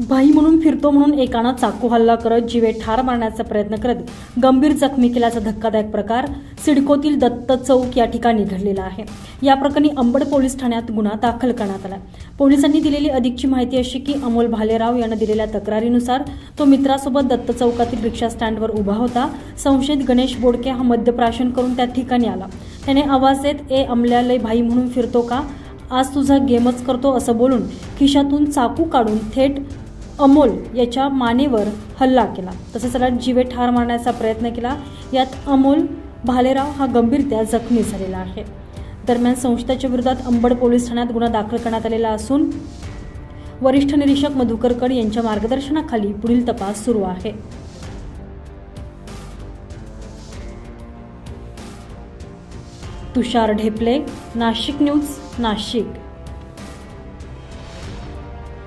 भाई म्हणून फिरतो म्हणून एकानं चाकू हल्ला करत जीवे ठार मारण्याचा प्रयत्न करत गंभीर जखमी केल्याचा धक्कादायक प्रकार सिडकोतील दत्त चौक या ठिकाणी घडलेला आहे. या प्रकरणी अंबड पोलीस ठाण्यात गुन्हा दाखल करण्यात आला पोलिसांनी दिलेली अधिकची माहिती अशी की अमोल भालेराव यानं दिलेल्या तक्रारीनुसार तो मित्रासोबत दत्त चौकातील रिक्षा स्टँडवर उभा होता. संशयित गणेश बोडके हा मद्यप्राशन करून त्या ठिकाणी आला. त्याने आवाज येत ए अमल्यालय भाई म्हणून फिरतो का? आज तुझा गेमच करतो असं बोलून खिशातून चाकू काढून थेट अमोल याच्या मानेवर हल्ला केला. तसेच त्याला जीवे ठार मारण्याचा प्रयत्न केला. यात अमोल भालेराव हा गंभीरत्या जखमी झालेला आहे. दरम्यान संस्थेच्या विरोधात अंबड पोलीस ठाण्यात गुन्हा दाखल करण्यात आलेला असून वरिष्ठ निरीक्षक मधुकर कड यांच्या मार्गदर्शनाखाली पुढील तपास सुरू आहे. तुषार ढेपले नाशिक न्यूज नाशिक.